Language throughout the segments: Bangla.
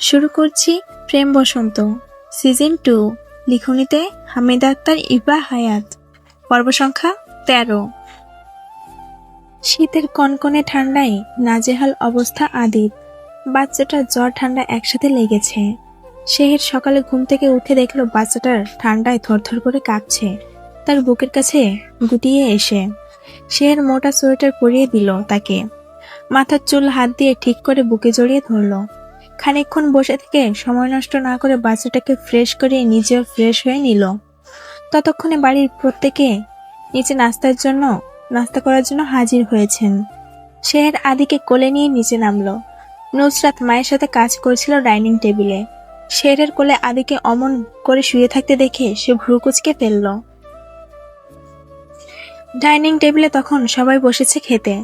শুরু করছি প্রেম বসন্ত। সিজন টু লিখনিতে হামিদা আক্তার ইবা হায়াত। পর্ব সংখ্যা তেরো। শীতের কনকনে ঠান্ডায় নাজেহাল অবস্থা আদিত। বাচ্চাটার জ্বর ঠান্ডা একসাথে লেগেছে। শেহের সকালে ঘুম থেকে উঠে দেখল বাচ্চাটার ঠান্ডায় থরথর করে কাঁপছে। তার বুকের কাছে গুটিয়ে এসে শেহের মোটা সোয়েটার পরিয়ে দিল তাকে। মাথার চুল হাত দিয়ে ঠিক করে বুকে জড়িয়ে ধরলো। খানিকক্ষণ বসে থেকে সময় নষ্ট না করে বাচ্চাটাকে ফ্রেশ করিয়ে নিজেও ফ্রেশ হয়ে নিল। ততক্ষণে বাড়ির প্রত্যেকে নিচে নাস্তার জন্য, নাস্তা করার জন্য হাজির হয়েছেন। শেহের আদিকে কোলে নিয়ে নিচে নামলো। নুসরাত মায়ের সাথে কাজ করছিল ডাইনিং টেবিলে। শেরের কোলে আদিকে অমন করে শুয়ে থাকতে দেখে সে ভ্রু কুচকে ফেলল। ডাইনিং টেবিলে তখন সবাই বসেছে খেতে।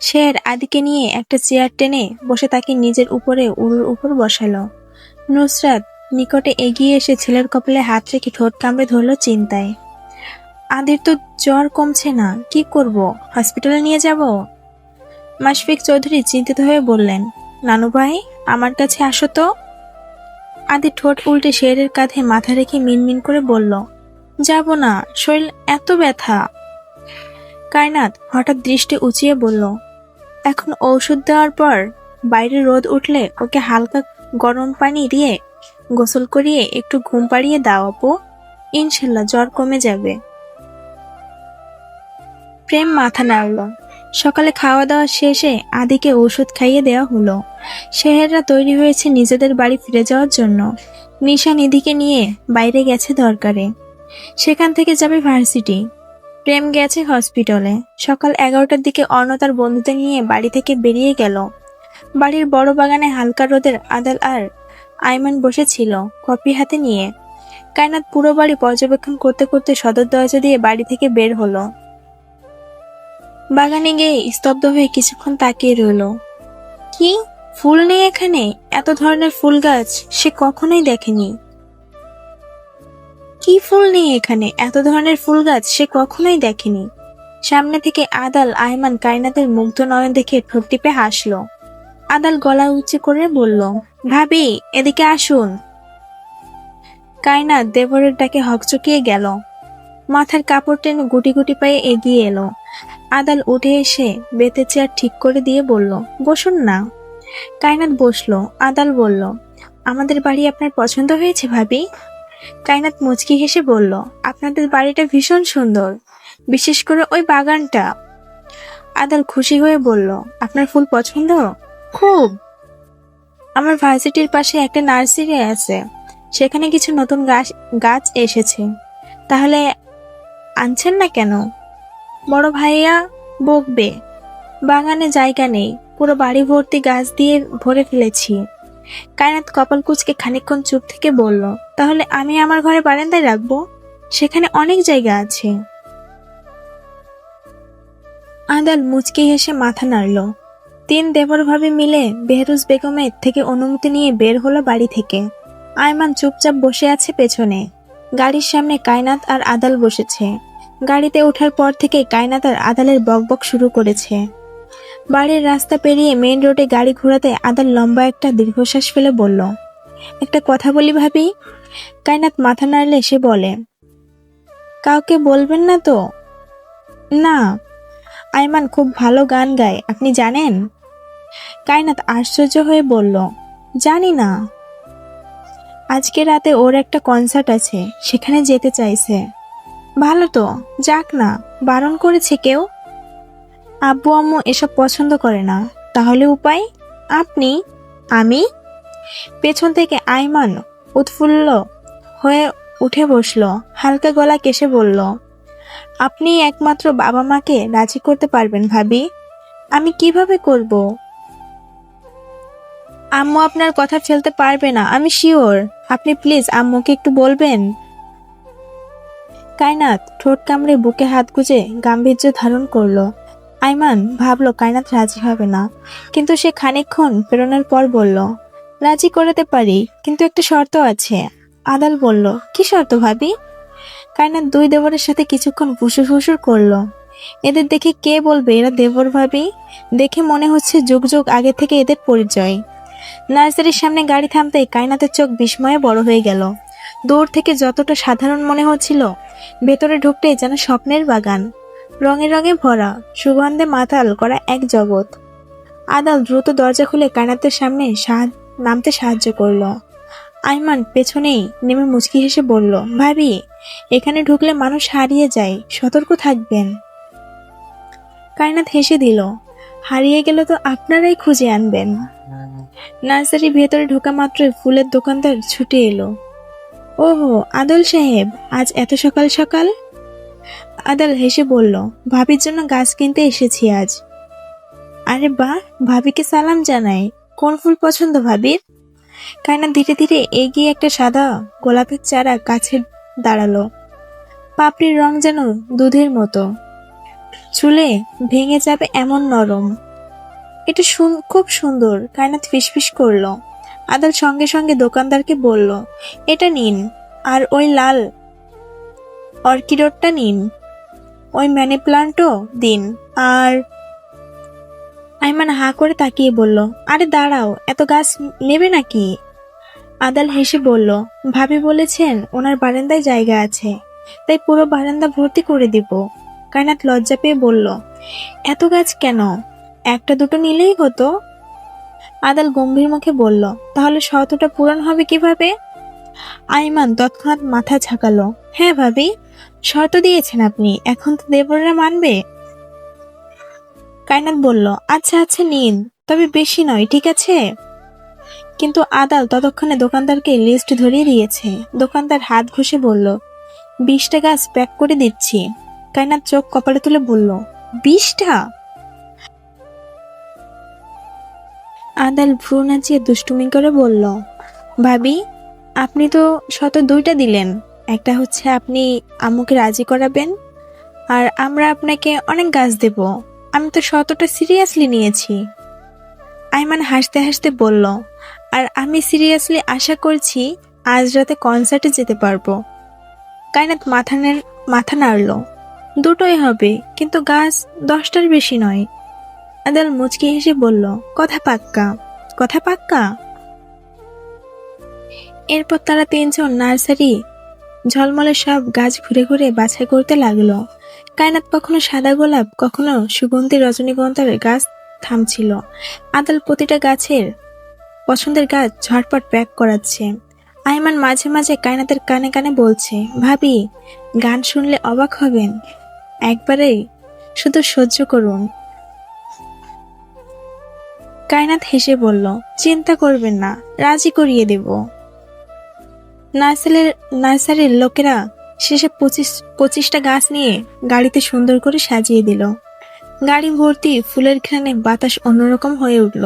শের আদিকে নিয়ে একটা চেয়ার টেনে বসে তাকে নিজের উপরে উড়ুর উপর বসালো। নুসরাত নিকটে এগিয়ে এসে ছেলের কপালে হাত রেখে ঠোঁট কামড়ে ধরল চিন্তায়। আদির তো জ্বর কমছে না, কি করব? হসপিটালে নিয়ে যাব? মাশফিক চৌধুরী চিন্তিত হয়ে বললেন, নানু ভাই, আমার কাছে আসো তো। আদি ঠোঁট উল্টে শেরের কাঁধে মাথা রেখে মিনমিন করে বলল, যাব না, শরীর এত ব্যথা। কায়নাত হঠাৎ দৃষ্টি উঁচিয়ে বলল এখন ঔষধ দেওয়ার পর বাইরে রোদ উঠলে ওকে হালকা গরম পানি দিয়ে গোসল করিয়ে একটু ঘুম পাড়িয়ে দাও, আপু। ইনশাল্লাহ জ্বর কমে যাবে। প্রেম মাথা নাড়ল। সকালে খাওয়া দাওয়া শেষে আদিকে ওষুধ খাইয়ে দেওয়া হলো। শেহেররা তৈরি হয়েছে নিজেদের বাড়ি ফিরে যাওয়ার জন্য। নিশা নিধিকে নিয়ে বাইরে গেছে দরকারে। সেখান থেকে যাবে ভার্সিটি। প্রেম গেছে হসপিটালে। সকাল এগারোটার দিকে অর্ণ তার বন্ধুদের নিয়ে বাড়ি থেকে বেরিয়ে গেল। বাড়ির বড় বাগানে হালকা রোদের আদাল আর আইমান বসেছিল কপি হাতে নিয়ে। কায়নাত পুরো বাড়ি পর্যবেক্ষণ করতে করতে সদর দরজা দিয়ে বাড়ি থেকে বের হলো। বাগানে গিয়ে স্তব্ধ হয়ে কিছুক্ষণ তাকিয়ে রইল। কি? ফুল নেই এখানে? এত ধরনের ফুল গাছ সে কখনোই দেখেনি। কি ফুল নেই এখানে? এত ধরনের ফুল গাছ সে কখনোই দেখেনি। সামনে থেকে আদাল আয়মান কায়নাতের মুগ্ধ নয়ন দেখে ঠোঁট টিপে হাসলো। আদাল গলা উঁচু করে বলল, ভাবি, এদিকে আসুন। কায়নাত দেবরের ডাকে হকচকিয়ে গেল। মাথার কাপড় টেনে গুটি গুটি পায়ে এগিয়ে এলো। আদাল উঠে এসে বেতে চেয়ার ঠিক করে দিয়ে বলল, বসুন না। কায়নাত বসল। আদাল বলল, আমাদের বাড়ি আপনার পছন্দ হয়েছে, ভাবি। কায়নাত মুচকি হেসে বলল, আপনাদের বাড়িটা ভীষণ সুন্দর। বিশেষ করে ওই বাগানটা। আদাল খুশি হয়ে বলল, আপনার ফুল পছন্দ? খুব। আমার ভার্সিটির পাশে একটা নার্সারি আছে। সেখানে কিছু নতুন গাছ গাছ এসেছে। তাহলে আনছেন না কেন? বড় ভাইয়া বকবে। বাগানে জায়গা নেই। পুরো বাড়ি ভর্তি গাছ দিয়ে ভরে ফেলেছি। কায়নাত কপাল কুচকে খানিকক্ষণ চুপ থেকে বলল, তাহলে আমি আমার ঘরে বারান্দায় রাখব? সেখানে অনেক জায়গা আছে। আদাল মুচকি হেসে মাথা নাড়ল। তিন দেবর ভাবে মিলে বেহরুজ বেগমের থেকে অনুমতি নিয়ে বের হলো বাড়ি থেকে। আয়মান চুপচাপ বসে আছে পেছনে। গাড়ির সামনে কায়নাত আর আদাল বসেছে। গাড়িতে ওঠার পর থেকে কায়নাত আর আদালের বকবক শুরু করেছে। বাড়ির রাস্তা পেরিয়ে মেন রোডে গাড়ি ঘোরাতে আদার লম্বা একটা দীর্ঘশ্বাস ফেলে বলল, একটা কথা বলি ভাবি? কায়নাত মাথা নাড়লে সে বলে, কাউকে বলবেন না তো? না, আইমান খুব ভালো গান গায়, আপনি জানেন? কায়নাত আশ্চর্য হয়ে বলল, জানি না। আজকে রাতে ওর একটা কনসার্ট আছে, সেখানে যেতে চাইছে। ভালো তো, যাক না, বারণ করেছে কেউ? আব্বু আম্মু এসব পছন্দ করে না। তাহলে উপায়? আপনি? আমি? পেছন থেকে আইমান উৎফুল্ল হয়ে উঠে বসল, হালকা গলা কেসে বলল, আপনি একমাত্র বাবা মাকে রাজি করতে পারবেন ভাবি। আমি কীভাবে করব? আম্মু আপনার কথা ফেলতে পারবে না, আমি শিওর। আপনি প্লিজ আম্মুকে একটু বলবেন। কায়নাত ঠোঁট কামড়ে বুকে হাত গুজে গাম্ভীর্য ধারণ করল। আইমান ভাবলো কায়নাত রাজি হবে না। কিন্তু সে খানিকক্ষণ প্রেরণার পর বলল, রাজি করাতে পারি, কিন্তু একটা শর্ত আছে। আদাল বলল, কি শর্ত ভাবি? কায়নাত দুই দেবরের সাথে কিছুক্ষণ ফুসুর ফুসুর করল। এদের দেখে কে বলবে, এরা দেবর ভাবি? দেখে মনে হচ্ছে যুগ যুগ আগে থেকে এদের পরিচয়। নার্সারির সামনে গাড়ি থামতেই কায়নাতের চোখ বিস্ময়ে বড় হয়ে গেল। দূর থেকে যতটা সাধারণ মনে হচ্ছিল, ভেতরে ঢুকতেই যেন স্বপ্নের বাগান। রঙে রঙে ভরা, সুগন্ধে মাতাল করা এক জগৎ। আদাল দ্রুত দরজা খুলে কায়নাতের সামনে নামতে সাহায্য করল। আইমান পেছনেই নেমে মুচকি হেসে বলল, ভাবি, এখানে ঢুকলে মানুষ হারিয়ে যায়, সতর্ক থাকবেন। কায়নাত হেসে দিল, হারিয়ে গেলে তো আপনারাই খুঁজে আনবেন। নার্সারি ভেতরে ঢোকা মাত্রই ফুলের দোকানদার ছুটে এলো, ওহো, আদল সাহেব, আজ এত সকাল সকাল? আদাল হেসে বলল, ভাবির জন্য গাছ কিনতে এসেছি আজ। আরে বাহ, ভাবিকে সালাম জানাই। কোন ফুল পছন্দ ভাবির? কায়না ধীরে ধীরে এগিয়ে একটা সাদা গোলাপের চারা কাছে দাঁড়াল। পাপড়ির রং যেন দুধের মতো। চুলে ভেঙে যাবে এমন নরম। এটা খুব সুন্দর কায়নাত ফিসফিস করল। আদাল সঙ্গে সঙ্গে দোকানদারকে বলল, এটা নিন, আর ওই লাল অর্কিডটা নিন। ওই ম্যানি প্লান্টও দিন। আর আইমান হা করে তাকিয়ে বলল, আরে দাঁড়াও, এত গাছ নেবে নাকি? আদাল হেসে বলল, ভাবি বলেছেন ওনার বারান্দায় জায়গা আছে, তাই পুরো বারান্দা ভর্তি করে দিব। কায়নাত লজ্জা পেয়ে বলল, এত গাছ কেন? একটা দুটো নিলেই হতো? আদাল গম্ভীর মুখে বলল, তাহলে শতটা পূরণ হবে কীভাবে? আইমান তৎক্ষণাৎ মাথা ঝাঁকালো হ্যাঁ ভাবি। শর্ত দিয়েছেন আপনি। এখন তো দেবররা মানবে। কায়নাত বলল আচ্ছা আচ্ছা নিন। তবে বেশি নয়, ঠিক আছে? কিন্তু আদাল ততক্ষণে দোকানদারকে লিস্ট ধরিয়ে দিয়েছে। দোকানদার হাত ঘষে বলল, বিশটা গাছ প্যাক করে দিচ্ছি। কায়নাত চোখ কপালে তুলে বলল, বিশটা? আদাল ভ্রু নাচিয়ে দুষ্টুমি করে বলল, ভাবি, আপনি তো শত দুইটা দিলেন। একটা হচ্ছে আপনি আম্মুকে রাজি করাবেন, আর আমরা আপনাকে অনেক গাছ দেব। আমি তো শতটা সিরিয়াসলি নিয়েছি। আইমান হাসতে হাসতে বলল, আর আমি সিরিয়াসলি আশা করছি আজ রাতে কনসার্টে যেতে পারব। কায়নাত মাথানের মাথা নাড়ল, দুটোই হবে, কিন্তু গাছ দশটার বেশি নয়। আদাল মুচকি হেসে বলল, কথা পাক্কা কথা পাক্কা? এরপর তারা তিনজন নার্সারি ঝলমলে সব গাছ ঘুরে ঘুরে বাছাই করতে লাগল। কায়নাত কখনো সাদা গোলাপ, কখনো সুগন্ধি রজনীগন্ধার গাছ থামছিল। আদাল প্রতিটা গাছের পছন্দের গাছ ঝটপট প্যাক করাচ্ছে। আইমান মাঝে মাঝে কায়নাতের কানে কানে বলছে, ভাবি, গান শুনলে অবাক হবেন। একবারেই শুধু সহ্য করুন। কায়নাত হেসে বলল, চিন্তা করবেন না, রাজি করিয়ে দেব। নার্সারির নার্সারির লোকেরা শেষে পঁচিশ পঁচিশটা গাছ নিয়ে গাড়িতে সুন্দর করে সাজিয়ে দিল। গাড়ি ভর্তি ফুলের ঘ্রাণে বাতাস অন্যরকম হয়ে উঠল।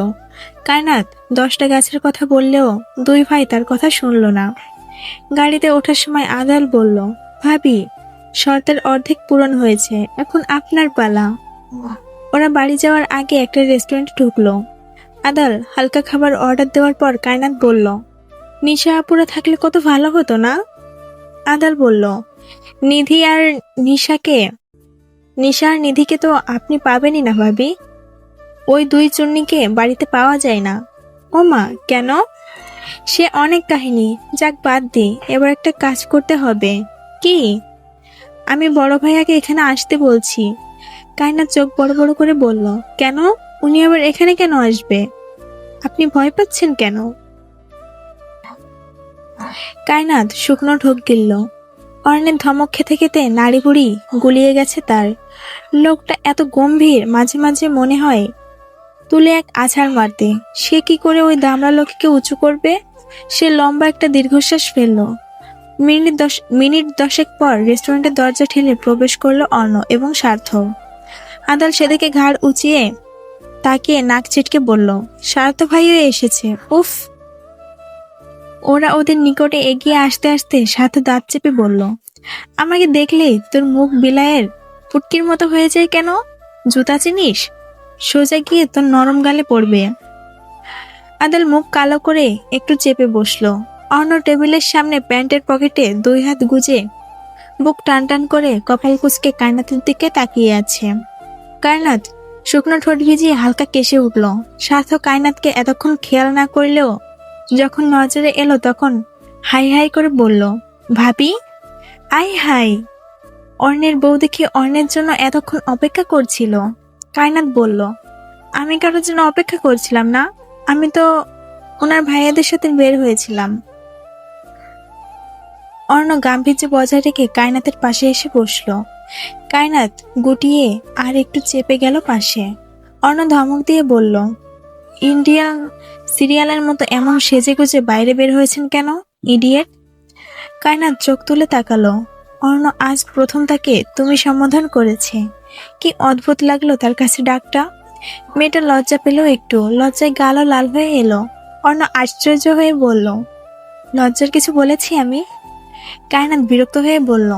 কায়নাত দশটা গাছের কথা বললেও দুই ভাই তার কথা শুনল না। গাড়িতে ওঠার সময় আদাল বলল, ভাবি, শর্তের অর্ধেক পূরণ হয়েছে, এখন আপনার পালা। ওরা বাড়ি যাওয়ার আগে একটা রেস্টুরেন্ট ঢুকলো। আদাল হালকা খাবার অর্ডার দেওয়ার পর কায়নাত বলল নিশা আপুরা থাকলে কত ভালো হতো না? আদাল বলল, নিধি আর নিশাকে নিশা আর নিধিকে তো আপনি পাবেনই না ভাবি। ওই দুই চুন্নিকে বাড়িতে পাওয়া যায় না। ও মা, কেন? সে অনেক কাহিনী, যাক বাদ দি, এবার একটা কাজ করতে হবে। কি? আমি বড় ভাইয়াকে এখানে আসতে বলছি। কায়না চোখ বড় বড় করে বলল, কেন? উনি আবার এখানে কেন আসবে? আপনি ভয় পাচ্ছেন কেন? কায়নাত শুকনো ঢোক গিলল। অর্ণের ধমক খেতে খেতে নাড়ি বুড়ি গুলিয়ে গেছে তার। লোকটা এত গম্ভীর, মাঝে মাঝে মনে হয় তুলে এক আছাড় মারতে। সে কি করে ওই দামড়া লোককে উঁচু করবে? সে লম্বা একটা দীর্ঘশ্বাস ফেলল। মিনিট দশ, মিনিট দশেক পর রেস্টুরেন্টের দরজা ঠেলে প্রবেশ করল অর্ণ এবং সার্থ। আদাল সেদিকে ঘাড় উঁচিয়ে তাকিয়ে নাক ছিটকে বলল, সার্থ ভাইও এসেছে। উফ ওরা ওদের নিকটে এগিয়ে আসতে আসতে সাথে দাঁত চেপে বলল, আমাকে দেখলেই তোর মুখ বিলায়ের ফুটকির মতো হয়ে যায় কেন? জুতা চিনিস? সোজা গিয়ে তোর নরম গালে পড়বে। আদাল মুখ কালো করে একটু চেপে বসল। অন্য টেবিলের সামনে প্যান্টের পকেটে দুই হাত গুজে বুক টান টান করে কপাল কুচকে কায়নাতের দিকে তাকিয়ে আছে। কায়নাত শুকনো ঠোঁট ভিজিয়ে হালকা কেসে উঠল। স্বার্থ কায়নাতকে এতক্ষণ খেয়াল না করলেও যখন নজরে এলো তখন হাই হাই করে বলল, ভাবি? I high. অর্ণের বউ দেখে অর্ণের জন্য এতক্ষণ অপেক্ষা করছিল। কায়নাত বলল, আমি কারোর জন্য অপেক্ষা করছিলাম না। আমি তো ওনার ভাইয়াদের সাথে বের হয়েছিলাম। অর্ণ গাম্ভীর্য বজায় রেখে কায়নাতের পাশে এসে বসল। কায়নাত গুটিয়ে আর একটু চেপে গেল পাশে। অর্ণ ধমক দিয়ে বলল ইন্ডিয়ান সিরিয়ালের মতো এমন সেজে গুজে বাইরে বের হয়েছেন কেন, ইডিয়েট? কায়নাত চোখ তুলে তাকালো। অর্ণ, আজ প্রথম তাকে তুমি সম্বোধন করেছে। কি অদ্ভুত লাগল তার কাছে ডাকটা? মেয়েটা লজ্জা পেল একটু, লজ্জায় গালও লাল হয়ে এলো। অর্ণ আশ্চর্য হয়ে বলল, লজ্জার কিছু বলেছি আমি? কায়নাত বিরক্ত হয়ে বলল,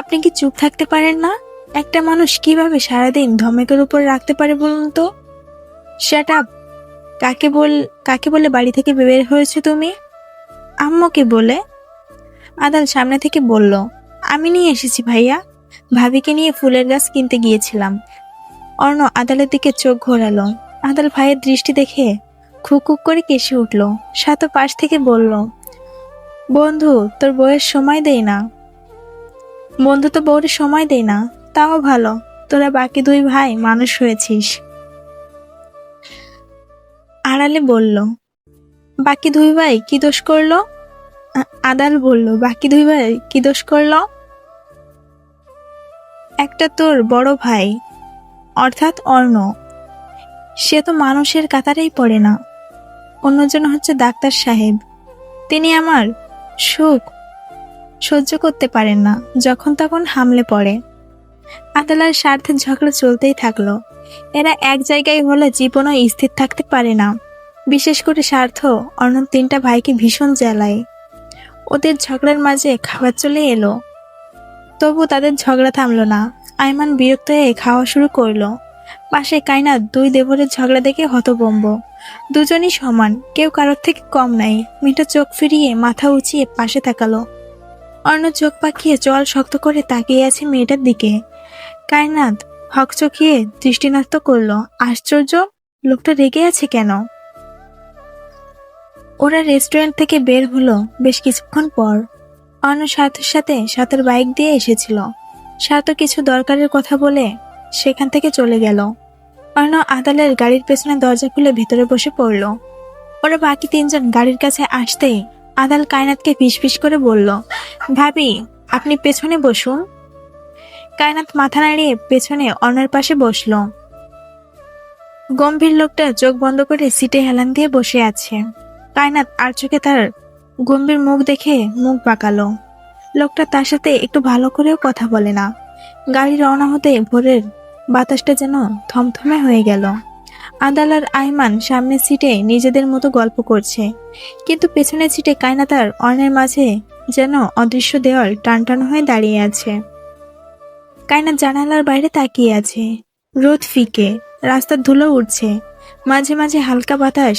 আপনি কি চুপ থাকতে পারেন না? একটা মানুষ কীভাবে সারাদিন ধমেকের উপর রাখতে পারে বলুন তো? শ্যাট আপ কাকে বল, কাকে বলে বাড়ি থেকে বের হয়েছে তুমি? আম্মুকে বলে। আদাল সামনে থেকে বলল, আমি নিয়ে এসেছি ভাইয়া। ভাবিকে নিয়ে ফুলের গাছ কিনতে গিয়েছিলাম। অর্ণ আদালের দিকে চোখ ঘোরালো। আদাল ভাইয়ের দৃষ্টি দেখে খুকুক করে কেসে উঠল। সাত পাশ থেকে বলল, বন্ধু, তোর বইয়ের সময় দেই না। বন্ধু তো বউরে সময় দেয় না। তাও ভালো। তোরা বাকি দুই ভাই মানুষ হয়েছিস। আড়ালে বলল, বাকি দুই ভাই কি দোষ করল? আদাল বলল, বাকি দুই ভাই কি দোষ করল? একটা তোর বড় ভাই, অর্থাৎ অর্ণ, সে তো মানুষের কাতারেই পড়ে না। অন্যজন হচ্ছে ডাক্তার সাহেব, তিনি আমার সুখ সহ্য করতে পারেন না, যখন তখন হামলে পড়ে। আদালার স্বার্থের ঝগড়া চলতেই থাকল। এরা এক জায়গায় হলে জীবনও স্থির থাকতে পারে না। বিশেষ করে স্বার্থ অন্য তিনটা ভাইকে ভীষণ জ্বালায়। ওদের ঝগড়ার মাঝে খাবার চলে এলো। তবু তাদের ঝগড়া থামলো না। আইমান বিরক্ত হয়ে খাওয়া শুরু করল। পাশে কায়না দুই দেবরের ঝগড়া দেখে হতবম্ব দুজনই সমান, কেউ কারোর থেকে কম নাই। মিঠা চোখ ফিরিয়ে মাথা উঁচিয়ে পাশে তাকালো। অর্ণ চোখ পাকিয়ে জল শক্ত করে তাকিয়ে আছে মেয়েটার দিকে। কায়নাত হকচকিয়ে দৃষ্টিনষ্ট করল, আশ্চর্য, লোকটা রেগে আছে কেন? ওরা রেস্টুরেন্ট থেকে বের হলো বেশ কিছুক্ষণ পর। অন্য সাথের সাথে সাথের বাইক দিয়ে এসেছিল। সাথে কিছু দরকারের কথা বলে সেখান থেকে চলে গেল। অন্য আদালের গাড়ির পেছনে দরজা খুলে ভেতরে বসে পড়ল। ওরা বাকি তিনজন গাড়ির কাছে আসতেই আদাল কায়নাতকে ফিস করে বলল, ভাবি, আপনি পেছনে বসুন। কায়নাত মাথা নাড়িয়ে পেছনে অন্যের পাশে বসল। গম্ভীর লোকটা চোখ বন্ধ করে সিটে হেলান দিয়ে বসে আছে। কায়নাত আর চোখে তার গম্ভীর মুখ দেখে মুখ বাঁকালো। লোকটা তার সাথে একটু ভালো করেও কথা বলে না। গাড়ি রওনা হতে ভোরের বাতাসটা যেন থমথমে হয়ে গেল। আদাল আর আইমান সামনের সিটে নিজেদের মতো গল্প করছে। কিন্তু পেছনের সিটে কায়নাতার অর্ণের মাঝে যেন অদৃশ্য দেওয়াল টান টান হয়ে দাঁড়িয়ে আছে। কায়নাত জানালার বাইরে তাকিয়ে আছে। রোদ ফিকে, রাস্তার ধুলো উঠছে মাঝে মাঝে হালকা বাতাস,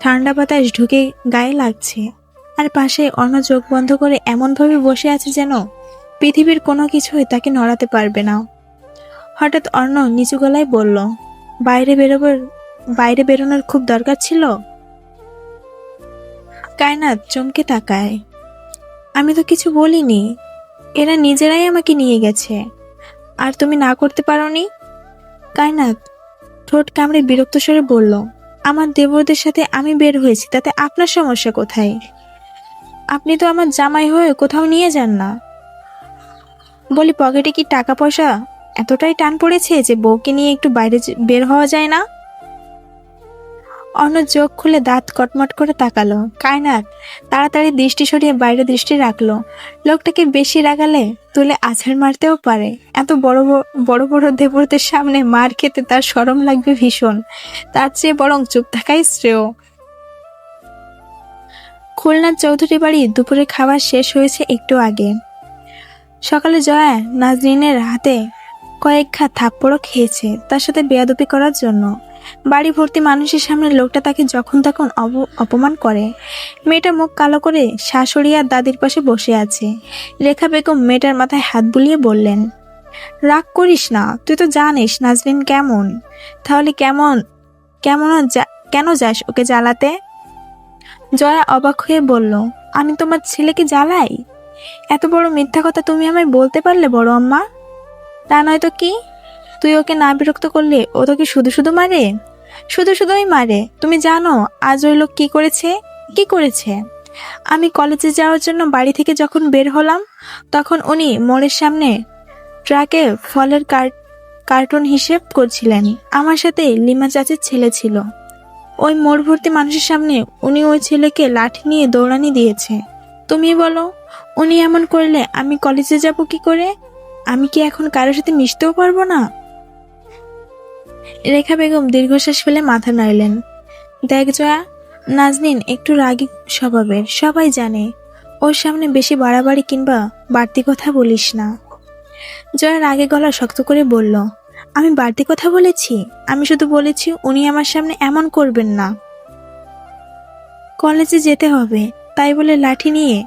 ঠান্ডা বাতাস ঢুকে গায়ে লাগছে। আর পাশে অন্য চোখ বন্ধ করে এমনভাবে বসে আছে যেন পৃথিবীর কোনো কিছুই তাকে নড়াতে পারবে না। হঠাৎ অর্ণ নিচু গলায় বলল, বাইরে বেরোবার, বাইরে বেরোনোর খুব দরকার ছিল? কায়নাত চমকে তাকায়, আমি তো কিছু বলিনি। এরা নিজেরাই আমাকে নিয়ে গেছে। আর তুমি না করতে পারো নি কায়নাত ঠোঁট কামড়ে বিরক্ত স্বরে বলল, আমার দেবরদের সাথে আমি বের হয়েছি, তাতে আপনার সমস্যা কোথায়? আপনি তো আমার জামাই হয়ে কোথাও নিয়ে যান না। বলি, পকেটে কি টাকা পয়সা? এতটাই টান পড়েছে যে বউকে নিয়ে একটু বাইরে বের হওয়া যায় না? অন্য চোখ খুলে দাঁত কটমট করে তাকালো। কায়নাত, তাড়াতাড়ি দৃষ্টি সরিয়ে বাইরে দৃষ্টি রাখল। লোকটাকে বেশি রাগালে তুলে আছাড় মারতেও পারে। এত বড় বড় বড় দেবরদের সামনে মার খেতে তার সরম লাগবে ভীষণ। তার চেয়ে বরং চুপ থাকাই শ্রেয়। খুলনার চৌধুরী বাড়ি দুপুরে খাবার শেষ হয়েছে একটু আগে। সকালে জয়া নাজরিনের হাতে কয়েক খা থাপ্পড়ও খেয়েছে, তার সাথে বেয়াদপি করার জন্য। বাড়ি ভর্তি মানুষের সামনে লোকটা তাকে যখন তখন অপমান করে। মেয়েটা মুখ কালো করে শাশুড়ি আর দাদির পাশে বসে আছে। রেখা বেগম মেয়েটার মাথায় হাত বুলিয়ে বললেন, রাগ করিস না, তুই তো জানিস নাজরিন কেমন। তাহলে কেমন কেমন কেন যাস ওকে জ্বালাতে? জয়া অবাক হয়ে বলল, আমি তোমার ছেলেকে জ্বালাই? এত বড় মিথ্যা কথা তুমি আমায় বলতে পারলে বড় আম্মা? তা নয়তো কি? তুই ওকে না বিরক্ত করলে ও তোকে শুধু শুধু মারে? শুধু শুধুই মারে। তুমি জানো, আজ ওই লোক কি করেছে? কি করেছে? আমি কলেজে যাওয়ার জন্য বাড়ি থেকে যখন বের হলাম, তখন উনি মোড়ের সামনে ট্রাকে ফলের কার্টুন হিসেব করছিলেন। আমার সাথে লিমা চাচির ছেলে ছিল। ওই মোড় ভর্তি মানুষের সামনে উনি ওই ছেলেকে লাঠি নিয়ে দৌড়ানি দিয়েছে। তুমি বলো, উনি এমন করলে আমি কলেজে যাব কি করে? আমি কি এখন কারোর সাথে মিশতেও পারব না? রেখা বেগম দীর্ঘশ্বাস ফেলে মাথা নাড়লেন। দেখ জয়া, নাজনিন একটু রাগী স্বভাবের, সবাই জানে। ওর সামনে বেশি বাড়াবাড়ি কিংবা বাড়তি কথা বলিস না। জয়া রাগে গলা শক্ত করে বলল, আমি বাড়তি কথা বলেছি? আমি শুধু বলেছি উনি আমার সামনে এমন করবেন না। কলেজে যেতে হবে, তাই বলে লাঠি নিয়ে?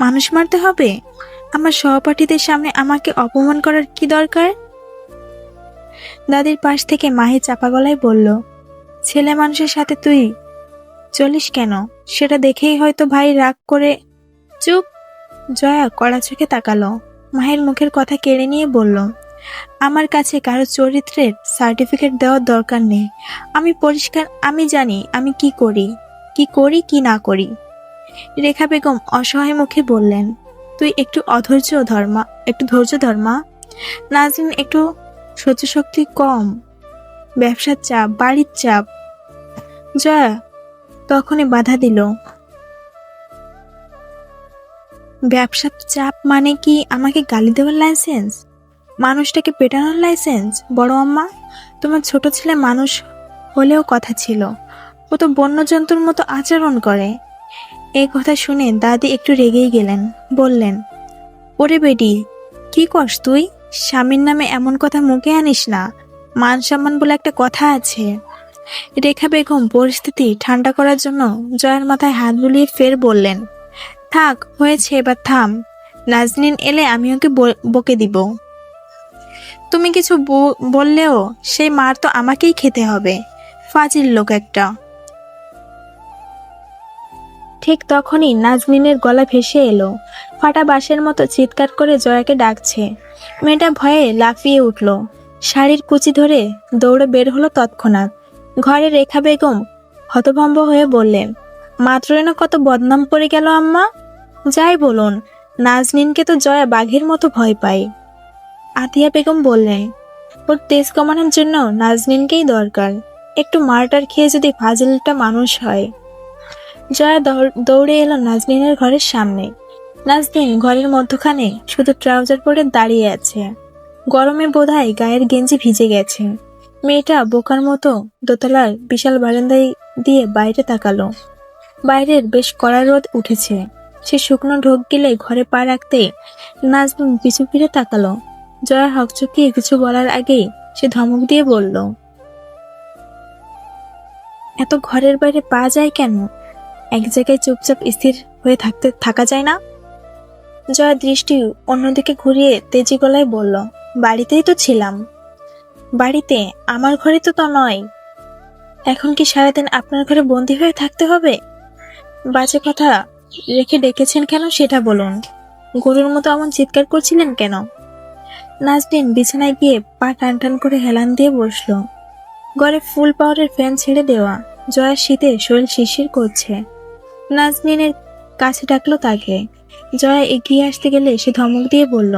মানুষ মারতে হবে? আমার সহপাঠীদের সামনে আমাকে অপমান করার কি দরকার? দাদির পাশ থেকে মাহি চাপা গলায় বলল, ছেলে মানুষের সাথে তুই চলিস কেন? সেটা দেখেই হয়তো ভাই রাগ করে চুপ। জয়া কড়া চোখে তাকালো। মায়ের মুখের কথা কেড়ে নিয়ে বলল, আমার কাছে কারও চরিত্রের সার্টিফিকেট দেওয়ার দরকার নেই। আমি পরিষ্কার, আমি জানি আমি কি করি কি করি, কি না করি রেখা বেগম অসহায় মুখে বললেন, তুই একটু অধৈর্য ধর্মা একটু ধৈর্য ধর্মা নাজরিন একটু সহ্য শক্তি কম, ব্যবসার চাপ, বাড়ির চাপ। জয়া তখনই বাধা দিল। ব্যবসার চাপ মানে কি? আমাকে গালি দেওয়ার লাইসেন্স মানুষটাকে পেটানোর লাইসেন্স বড় আম্মা, তোমার ছোট ছেলে মানুষ হলেও কথা ছিল। ও তো বন্যজন্তুর মতো আচরণ করে। এই কথা শুনে দাদি একটু রেগেই গেলেন, বললেন, ওরে বেডি কি করস তুই? স্বামীর নামে এমন কথা মুখে আনিস না। মান সম্মান বলে একটা কথা আছে। রেখা বেগম পরিস্থিতি ঠান্ডা করার জন্য জয়ের মাথায় হাত বুলিয়ে ফের বললেন, থাক, হয়েছে, এবার থাম। নাজনিন এলে আমি ওকে বকে দিব। তুমি কিছু বললেও সেই মার তো আমাকেই খেতে হবে। ফাজিল লোক একটা। ঠিক তখনই নাজনিনের গলা ভেসে এলো। ফাটা বাঁশের মতো চিৎকার করে জয়াকে ডাকছে। মেয়েটা ভয়ে লাফিয়ে উঠল। শাড়ির কুচি ধরে দৌড়ে বের হলো তৎক্ষণাৎ। ঘরে রেখা বেগম হতভম্ব হয়ে বললেন মাত্রই না কত বদনাম পড়ে গেল আম্মা। যাই বলুন নাজনিনকে তো জয়া বাঘের মতো ভয় পায়। আতিয়া বেগম বললেন, ওর তেজ কমানোর জন্য নাজনিনকেই দরকার। একটু মারটার খেয়ে যদি ফাজিলটা মানুষ হয়। জয়া দৌড়- এলো নাজনিনের ঘরের সামনে। নাজনিন ঘরের মধ্যখানে শুধু ট্রাউজার পরে দাঁড়িয়ে আছে। গরমে বোধহয় গায়ের গেঞ্জি ভিজে গেছে। মেয়েটা বোকার মতো দোতলার বিশাল বারান্দায় দিয়ে বাইরে তাকালো। বাইরের বেশ কড়া রোদ উঠেছে। সে শুকনো ঢোক গেলে ঘরে পা রাখতে নাজনিন পিছু ফিরে তাকালো। জয়া হকচকিয়ে কিছু বলার আগেই সে ধমক দিয়ে বলল, এত ঘরের বাইরে পা যায় কেন? এক জায়গায় চুপচাপ স্থির হয়ে থাকতে, থাকা যায় না? জয়া দৃষ্টি অন্যদিকে ঘুরিয়ে তেজি গলায় বলল, বাড়িতেই তো ছিলাম। বাড়িতে? আমার ঘরে তো তা নয়। এখন কি সারাদিন আপনার ঘরে বন্দি হয়ে থাকতে হবে? বাজে কথা রেখে ডেকেছেন কেন সেটা বলুন। গরুর মতো এমন চিৎকার করছিলেন কেন? নাজদিন বিছানায় গিয়ে পা টান টান করে হেলান দিয়ে বসল। ঘরে ফুল পাওয়ারের ফ্যান ছেড়ে দেওয়া। জয়ার শীতে শরীর শিরশির করছে। নাজনিনের কাছে ডাকলো তাকে। জয়া এগিয়ে আসতে গেলে সে ধমক দিয়ে বলল,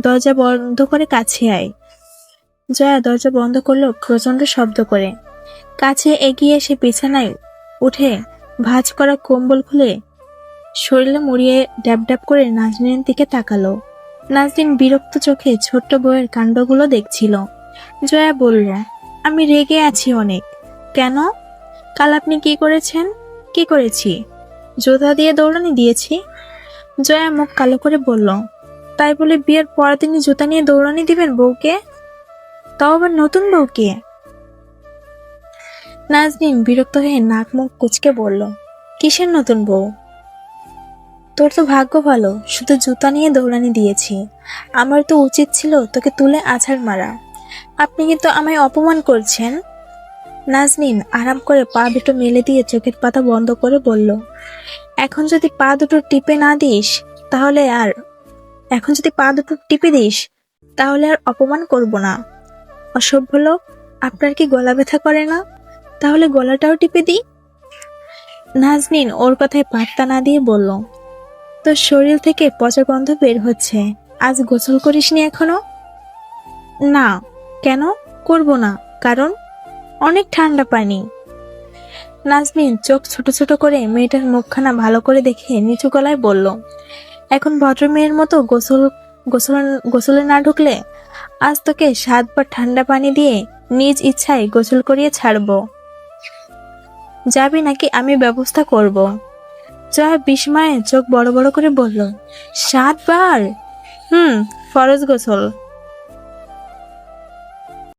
দরজা বন্ধ করে কাছে আয়। জয়া দরজা বন্ধ করল প্রচণ্ড শব্দ করে। কাছে এগিয়ে এসে বিছানায় উঠে ভাঁজ করা কম্বল খুলে শরীরে মুড়িয়ে ড্যাব ড্যাব করে নাজনিনের দিকে তাকালো। নাজনিন বিরক্ত চোখে ছোট্ট বউয়ের কাণ্ডগুলো দেখছিল। জয়া বলল, আমি রেগে আছি অনেক। কেন? কাল আপনি কি করেছেন? কি করেছি? জোতা দিয়ে দৌড়ানি দিয়েছি? জয়া মুখ কালো করে বলল, তাই বলে বিয়ের পরের দিনই জুতা নিয়ে দৌড়ানি দিবেন বউকে? তাও আবার নতুন বউকে? নাজনিন বিরক্ত হয়ে নাক মুখ কুচকে বলল, কিসের নতুন বউ? তোর তো ভাগ্য ভালো, শুধু জুতা নিয়ে দৌড়ানি দিয়েছি। আমার তো উচিত ছিল তোকে তুলে আছাড় মারা। আপনি কিন্তু আমায় অপমান করছেন। নাজনীন আরাম করে পা দুটো মেলে দিয়ে চোখের পাতা বন্ধ করে বলল, এখন যদি পা দুটো টিপে না দিস, তাহলে আর, এখন যদি পা দুটো টিপে দিস, তাহলে আর অপমান করব না। অসভ্য লোক, আপনার কি গলা ব্যথা করে না? তাহলে গলাটাও টিপে দিই? নাজনীন ওর কথায় পাত্তা না দিয়ে বলল, তোর শরীর থেকে পচা গন্ধ বের হচ্ছে, আজ গোসল করিসনি এখনও? না, কেন? করব না, কারণ অনেক ঠান্ডা পানি। নাজনীন চোখ ছোট ছোট করে মেয়েটার মুখখানা ভালো করে দেখে নিচু গলায় বলল, এখন ভদ্র মেয়ের মতো গোসল গোসল, গোসলে না ঢুকলে আজ তোকে সাতবার ঠান্ডা পানি দিয়ে নিজ ইচ্ছায় গোসল করিয়ে ছাড়বো। যাবি নাকি আমি ব্যবস্থা করব? জয়া বিস্ময়ে চোখ বড় বড় করে বলল, সাতবার? হুম, ফরজ গোসল।